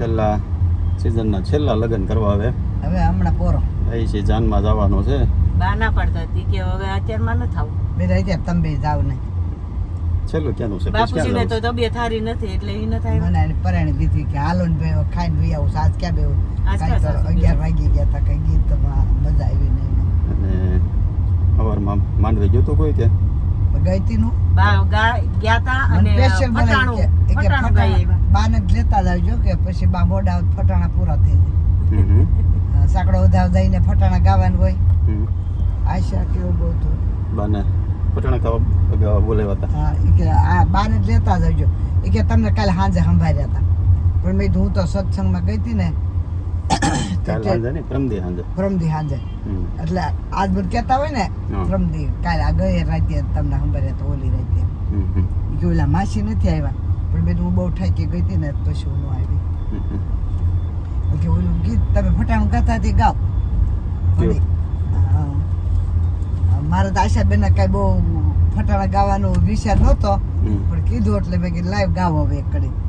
છેલ્લા સિઝનના છેલ્લા લગ્ન કરવા આવે. હવે હમણાં પોરો. એ છે જાનમાં જવાનો છે. બા ના પડતા હતી કે હવે અત્યારમાં ન થાવ. બે રહી જાય તમે બે જાવ ને છેલ્લું ક્યાંનું છે? બાપુજીને તો તબિયત સારી નથી એટલે એ ન થાય. મને એને પરાણી દીધી કે હાલો ને ભાઈ ખાઈને ભાઈ આવું સાજ ક્યાં બેવું અગિયાર વાગી ગયા હતા કઈ ગીત મજા આવી નહીં. અને સવારમાં માંડવી ગયું તું કોઈ કે? ગઈ તી નું? બા ગા- ગયા તા અને પટાણું પટાણું ગાઈ આવ્યા. બાને જ લેતા જાવજો કે પછી બા મોડા ફટાણા પૂરા થઈ. જાય. સાંકડો ઉધાવ જઈને ફટાણા ગાવાનું હોય. આશા કેવું બહુ હતું. બાને ફટાણા ગાવા બોલાવ્યા હતા. હા કે આ બાને જ લેતા જજો એ કે તમને કાલે સાંજે સંભાળ્યા હતા. પણ મેં હું તો સત્સંગમાં ગઈ હતી ને. પ્રમદી હમ. એટલે આજ બધું કહેતા હોય ને પ્રમદી કાલે આ ગઈ રાતે તમને સંભાળ્યા તો ઓલી રાતે. કે ઓલા માસી નથી આવ્યા. પણ મેં કીધું હું બહુ ઠાકી ગઈ હતી ને પછી હું ન આવી. કે ઓલું ગીત તમે ફટાણ ગાતા હતી ગાઓ. મારે તો આશાબેન કઈ બહુ ફટાણા ગાવાનો વિચાર નહોતો પણ કીધું એટલે મેં કીધું લાઈવ ગાવો હવે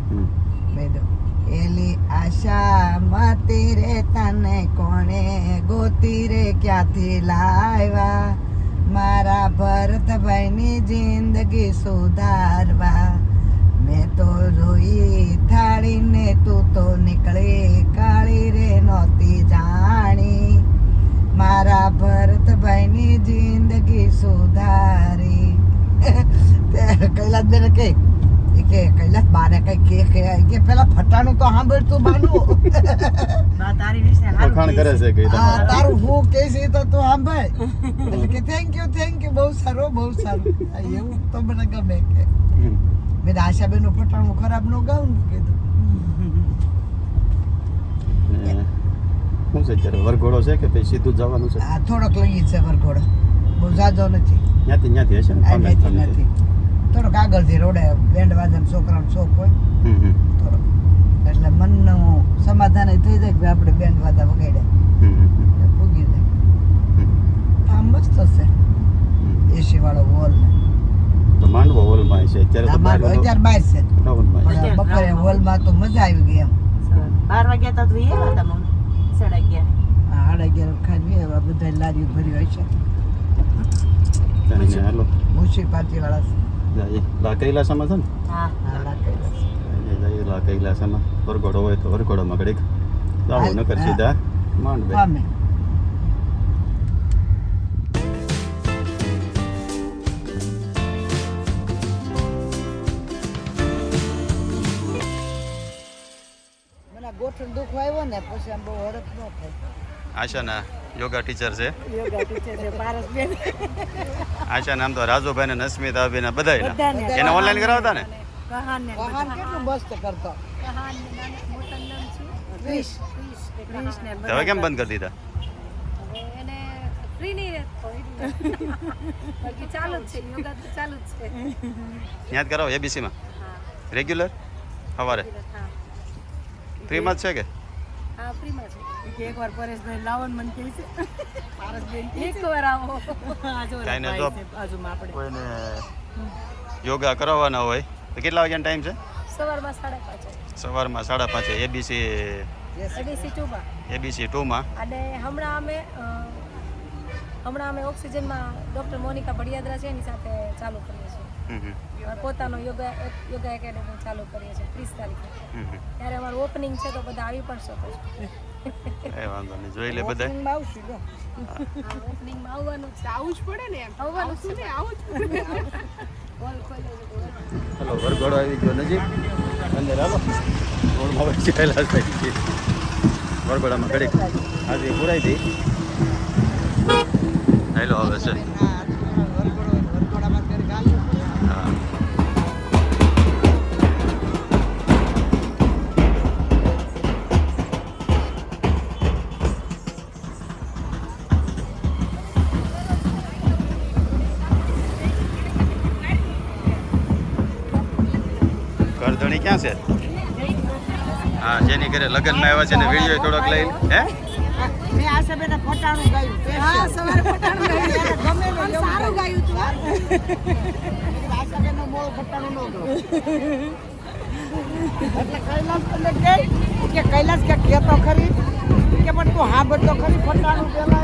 હમ. મેં એલી આશા માતે રે તને કોણે ગોતી રે ક્યાંથી લાવ્યા મારા ભરતભાઈની જિંદગી સુધારવા મેં તો રોઈ થાળીને તું તો નીકળે કાળી રે નહોતી જાણી. મારા ભરતભાઈની જિંદગી સુધારી. કૈલાસ બેન કે કે કૈલાસ બારે કઈ કે કે કે પેલા ફટાણું તો સાંભળ તું બાનું વખાણ કરે છે કે તારું હું કે છે તો તું સાંભળ. એટલે કે થેન્ક યુ થેન્ક યુ બહુ સારું બહુ સારું. આ એવું તો મને ગમે કે. મેં આશાબેનનું ફટાણું ખરાબ નો ગાઉં ને કીધું. શું છે અત્યારે? વરઘોડો છે કે પછી સીધું જવાનું છે? આ થોડોક લઈએ છે વરઘોડો. બહુ જાજો નથી. ત્યાંથી ત્યાંથી હશે ને નથી થોડોક આગળથી રોડે બેન્ડ વાજાનો છોકરાનો શોખ હોય. થોડોક. એટલે મનનું સમાધાન થઈ જાય કે આપણે બેન્ડ વાજા વગાડ્યા પૂગી જાય. આમ મસ્ત છે હમ. એસી વાળો હોલ ને. તો માંડવો હોલમાં છે. અત્યારે તો અમારો અત્યાર બાર છે. બપોરે હોલમાં તો મજા આવી ગઈ એમ. બાર વાગ્યા તો તા મમ્મી? સાડા અગિયાર. સાડા અગિયાર ખાઈ એવા બધા લારીઓ ભરી હોય છે. મ્યુનિસિપાલિટી વાળા છે. જાય. લા કૈલાસામાં છે ને? હા. લા જઈએ લા કૈલાસામાં વરઘોડો હોય તો વરઘોડોમાં ઘડીક. હાલ, નકર હા. સીધા માંડવે. મને દુખ આવ્યો ને પછી આમ બહુ હડપ ન થાય. આશાના યોગા ટીચર છે. યોગા ટીચર છે પારસબેન આશા નામ તો રાજુભાઈ ને નસ્મિતા ને બધા એને ઓનલાઈન કરાવતા ને કેટલું મસ્ત કરતો. ક્રિશ હવે કેમ બંધ કરી દીધા? એને ફ્રી નહીં રહેતો. બાકી ચાલુ જ છે યોગા તો ચાલુ જ છે. યાદ કરાવો એબીસીમાં હા. રેગ્યુલર સવારે? હા. ફ્રીમાં જ છે કે? હા ફ્રીમાં છે. એકવાર પરેશભાઈ લાવો ને કહે છે. આવો. આપણે. કોઈને યોગા કરાવવાના હોય તો કેટલા વાગ્યાનો ટાઈમ છે? સવારમાં સાડા પાંચે. સવારમાં સાડા પાંચે એબીસી એબીસી ટુમાં. એબીસી ટુમાં. અને હમણાં અમે હમણાં અમે ઓક્સિજનમાં ડૉક્ટર મોનિકા ભડિયાદરા છે એની સાથે ચાલુ કરીએ છીએ. પોતાનો યોગા યોગા એકેડેમી ચાલુ કરીએ છીએ ત્રીસ તારીખે. ત્યારે અમારું ઓપનિંગ છે તો બધા આવી પણ શકો છો. વાંધો નહીં જોઈ લે બધા. આવશું જો. ઓપનિંગમાં આવવાનું છે. આવું જ પડે ને એમ. આવવાનું છે આવું જ પડે હોલ છે વરઘોડો આવી ગયો નજીક? અંદર હાલો કૈલાસ થઈ ગઈ વરઘોડામાં ઘડીક આજે પુરાઈ દઈ. હેલો હવે છે. છે. હા જેની ઘરે લગ્નમાં આવ્યા છે ને વીડિયો થોડોક લઈ હે? મેં આશાબેને ફટાણું ગાયું હા સવારે ફટાણું ગાયું. ગમે સારું ગાયું તું આશાબેનનો મોળું ફટાણું ન એટલે કૈલાસ એટલે કે કે કૈલાસ કે કે ખરી કે પણ તું હા બધો ખરી ફટાણું પેલા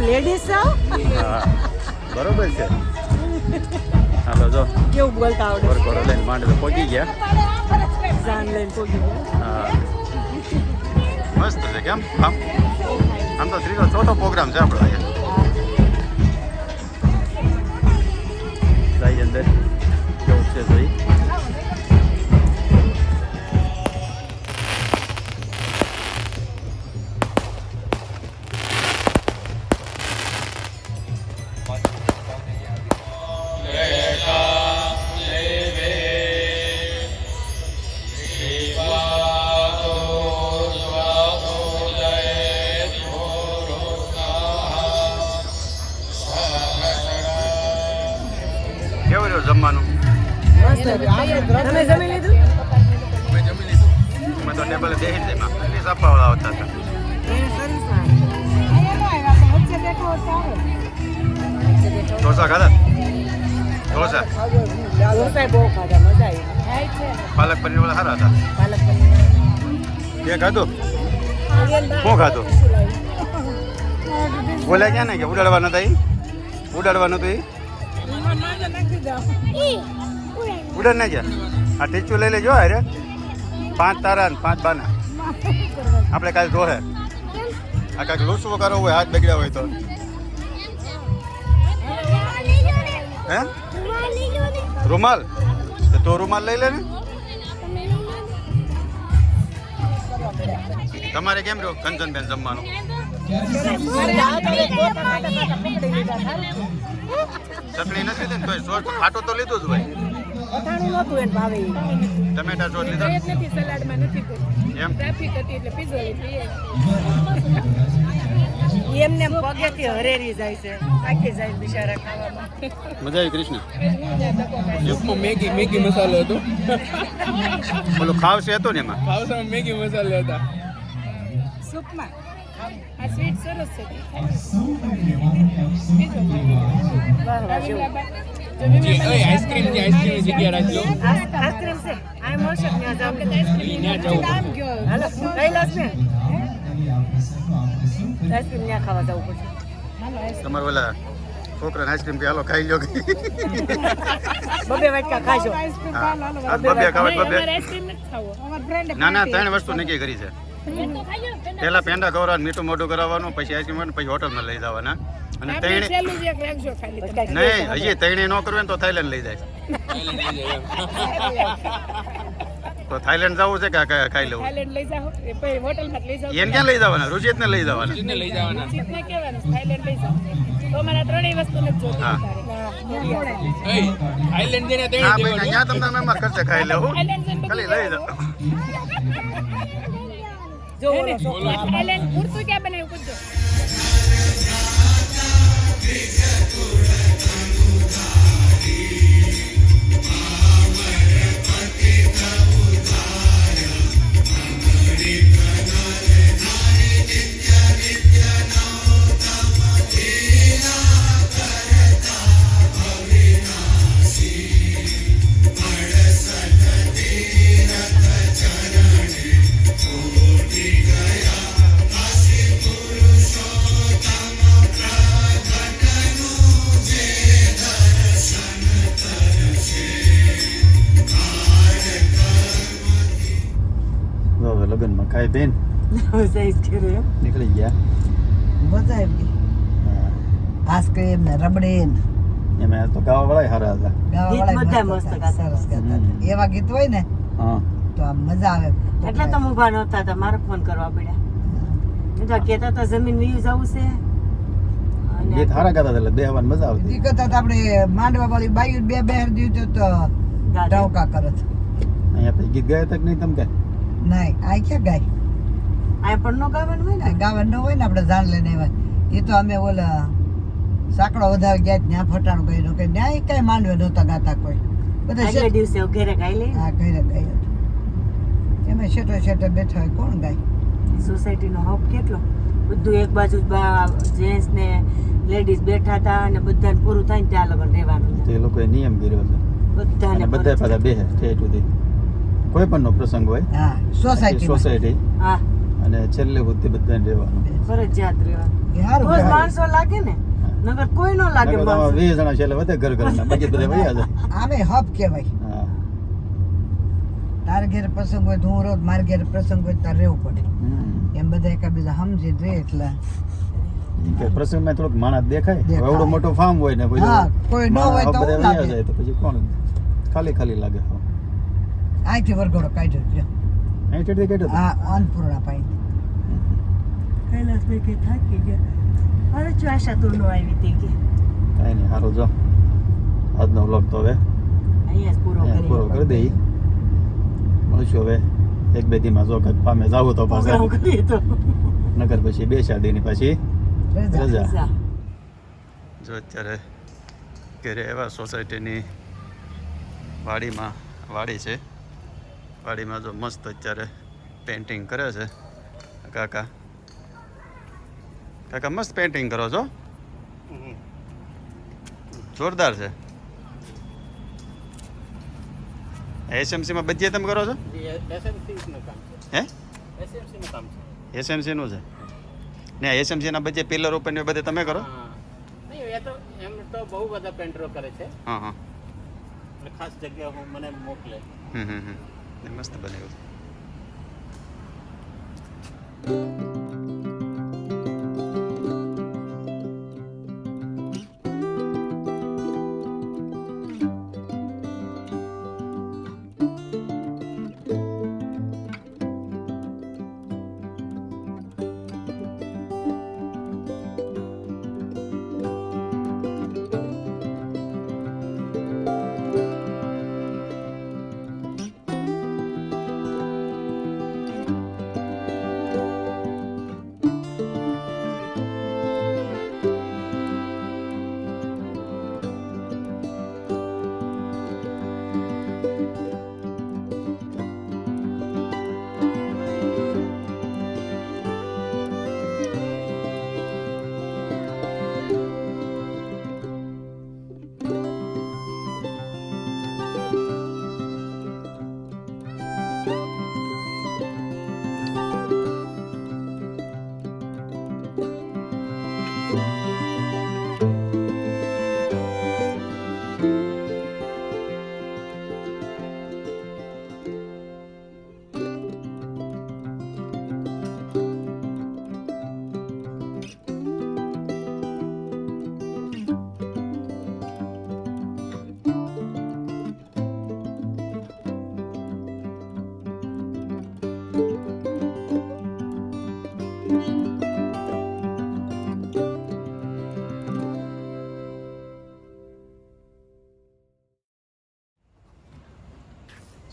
હું લેડીઝ છું બરોબર છે. હાલો જો. કેવું બોલતા આવડે? વરઘોડો લઈને માંડવે પહોંચી ગયા. જાન લઈને પહોંચી ગયા. હા. મસ્ત છે કેમ? આમ આમ તો ત્રીજો ચોથો પ્રોગ્રામ છે આપણો અહીંયા. જઈ અંદર. કેવું છે જોઈ તમે જમી લીધું? અમે જમી લીધું. અમે તો ટેબલે બેસી જ એમાં એટલી સાપાવાળા આવતા હતા. ઢોસા ખાધા? ઢોસા. ઢોસા બહુ ખાધા મજા આવી. પાલક પનીર વાળા સારા હતા. પાલક પનીર. ખાધું? શું ખાધું? બોલ્યા ક્યાં ને કે ઉડાડવાનું નતા ઈ? ઉડાડવા નતું ઈ. ઉડાડ ના ગયા આ ટીચું લઈ લેજો અરે પાંચ તારા ને પાંચ બાના આપણે કાલે જોહે આ કાંઈક લૂસવો કરવો હોય હાથ બગડ્યા હોય તો હે રૂમાલ તો તો રૂમાલ લઈ લે ને તમારે કેમ રહ્યો કંચનબેન જમવાનું ચટણી નથી લીધી ને તોય સોસ ખાટો તો લીધું જ ભાઈ અથાણું નહોતું એને ભાવે ટમેટા સોસ લીધા? જ નથી સલાડમાં નથી એમ? ટ્રાફિક હતી એટલે પીઝો લઈ લઈએ. એમને એમ પગેથી હરેરી જાય છે. થાકી જાય બિચારા ખાવામાં. મજા આવી કૃષ્ણ? મેગી મેગી મસાલો હતો. બોલો ખાવશે હતું ને એમાં? ખાવશે મેગી મસાલો હતા. સૂપમાં? આ સ્વીટ સરસ છે. આઈસ્ક્રીમ જે આઈસ્ક્રીમ જગ્યા રાખજો આઈસ્ક્રીમ છે. આ મળશે જ ત્યાં જાવ ત્યાં જવું પડશે. હાલો કૈલાસ ને આઈસ્ક્રીમ ત્યાં ખાવા જવું પડશે. તમારે ઓલા છોકરાને આઈસ્ક્રીમ પી હાલો ખાઈ લો બબે વાટકા ખાજો. બબે ખાવા બબે. આઈસ્ક્રીમ ના ના ત્રણ વસ્તુ નક્કી કરી છે. પહેલા પેંડા ખવડાવવાનું મીઠું મોઢું કરાવવાનું પછી આઈસ્ક્રીમ પછી હોટલમાં લઈ જવાના. અને તૈણે છેલ્લું જ એક રાખજો ખાલી નહીં હજી તૈણે નો કરવું ને તો થાઈલેન્ડ લઈ જાય. તો થાઈલેન્ડ જવું છે કે ખાઈ લેવું? થાઈલેન્ડ લઈ જાઓ પછી હોટલમાં જ લઈ જાઓ. એને ક્યાં લઈ જવાના? રુચિતને લઈ જવાના. ને લઈ જવાના. ચીજને કહેવાનું થાઈલેન્ડ લઈ જાઓ. તો મારા ત્રણેય વસ્તુ નથી જોતી હા. તારે. ઓય આઈલેન્ડ જઈને હા દેવાનું અહીંયા તમને મેં ખર્ચે ખાઈ લેવું. થાઈલેન્ડ ખાલી લઈ જાઓ. જો હે ઓલો ને? છોકરો થાઈલેન્ડ પૂરતું ક્યાં બનાવ્યું? પૂછજો. Yeah. આઈસ્ક્રીમ ને રબડી ને એમાં તો ગાવા વાળા હારા હતા. ગાવાવાળા ગીત બધા મસ્ત સરસ ગાતા એવા ગીત હોય ને હા. તો આમ મજા આવે. એટલે તો ઊભા નહોતા હતા મારે ફોન કરવા પડ્યા. તો કહેતા હતા જમીન વ્યૂ જવું છે ગીત હારા ગાતા એટલે બેહવાની મજા આવતી. દીકત હતા આપણે માંડવા વાળી બાઈ બે બહેર દીધું તો ગાતા. ડાવકા કરત. અહીંયા પછી ગીત ગાયા તક નહીં તમ કે નહીં આ ક્યાં ગાય? આ પણ નો ગાવાનું હોય ને. ગાવાનું ન હોય ને આપણે જાણ લઈને આવ્યા. એ તો અમે ઓલા સાંકડો વધારે ગયા ત્યાં ફટાણું કર્યું કે ન્યાય કઈ માંડવે નહોતા ગાતા કોઈ. બધા દિવસે ઘરે ગાઈ લે હા ઘરે ગયા એમાં શેઠો શેઠો બેઠા હોય કોણ ગાય? સોસાયટીનો હબ કેટલો? બધું એક બાજુ જેન્ટ્સ ને લેડીઝ બેઠા હતા અને બધાને પૂરું થાય ને ત્યાં લગન રહેવાનું તે લોકોએ નિયમ કર્યો છે. બધાને બધા પાછા બેહે ઠેઠ સુધી. કોઈ પણ નો પ્રસંગ હોય. હા સોસાયટી સોસાયટી. હા. અને છેલ્લે સુધી બધાને રહેવાનું. ફરજિયાત રહેવાનું. માણસો લાગે ને. નગર કોઈ નો લાગે માણસો. વીસ જણા છેલ્લે વધે ઘર ઘરના બાકી બધા વયા જાય. આમે હબ કહેવાય. હા. તાર ઘેર પ્રસંગ હોય તો હું રોજ માર ઘેર પ્રસંગ હોય તાર રહેવું પડે. એમ બધા એકબીજા સમજી રહે એટલે. પ્રસંગ કે પ્રસંગમાં થોડુંક માણસ દેખાય. એવડો મોટો ફાર્મ હોય ને પછી કોઈ ન હોય તો બધા વયા જાય તો પછી કોણ ખાલી ખાલી લાગે હા અહીંથી વરઘોડો કાઢ્યો છે આઈ ટેટી કાઢ્યો? હા અન્નપૂર્ણા પાઈ. કૈલાસ ભાઈ કે થાકી ગયા. અરે આશા તું નો આવી હતી કે? કાંઈ નહીં સારું જો. આજનો વ્લોગ તો હવે. અહીંયા પૂરો પૂરો કરી દઈ. મળશું હવે. એક બે દીમાં જો કંઈક પામે જાવું તો પાછા નગર પછી બે ચાર દીની પછી રજા. રજા. જો અત્યારે ઘરે એવા સોસાયટીની વાડીમાં વાડી છે. વાડીમાં જો મસ્ત અત્યારે પેઇન્ટિંગ કરે છે. કાકા કાકા મસ્ત પેઇન્ટિંગ કરો છો. જોરદાર છે. એસએમસીમાં બધી તમે કરો છો? હે? એસએમસીનું છે. ને એસએમસીના બધે પિલર ઉપર ને બધે તમે કરો? નહીં એ તો એમ તો બહુ બધા પેન્ટરો કરે છે. હા હા. ખાસ જગ્યા હું મને મોકલે. હમ હમ મસ્ત એ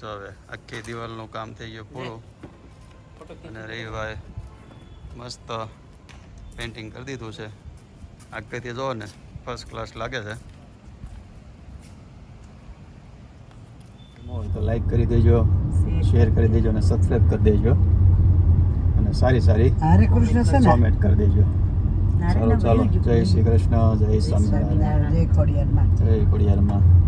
મસ્ત હવે આખી દિવાલનું કામ થઈ ગયું પૂરું. અને રવિવારે મસ્ત પેઇન્ટિંગ કરી દીધું છે. આગળથી જોવો ને ફર્સ્ટ ક્લાસ લાગે છે. તો લાઈક કરી દેજો શેર કરી દેજો અને સબસ્ક્રાઇબ કરી દેજો. અને સારી સારી હરે કૃષ્ણ છે કોમેન્ટ કરી દેજો. ચાલો ચાલો. જય શ્રી કૃષ્ણ જય સ્વામિનારાયણ. જય ખોડિયારમાં. જય ખોડિયારમાં.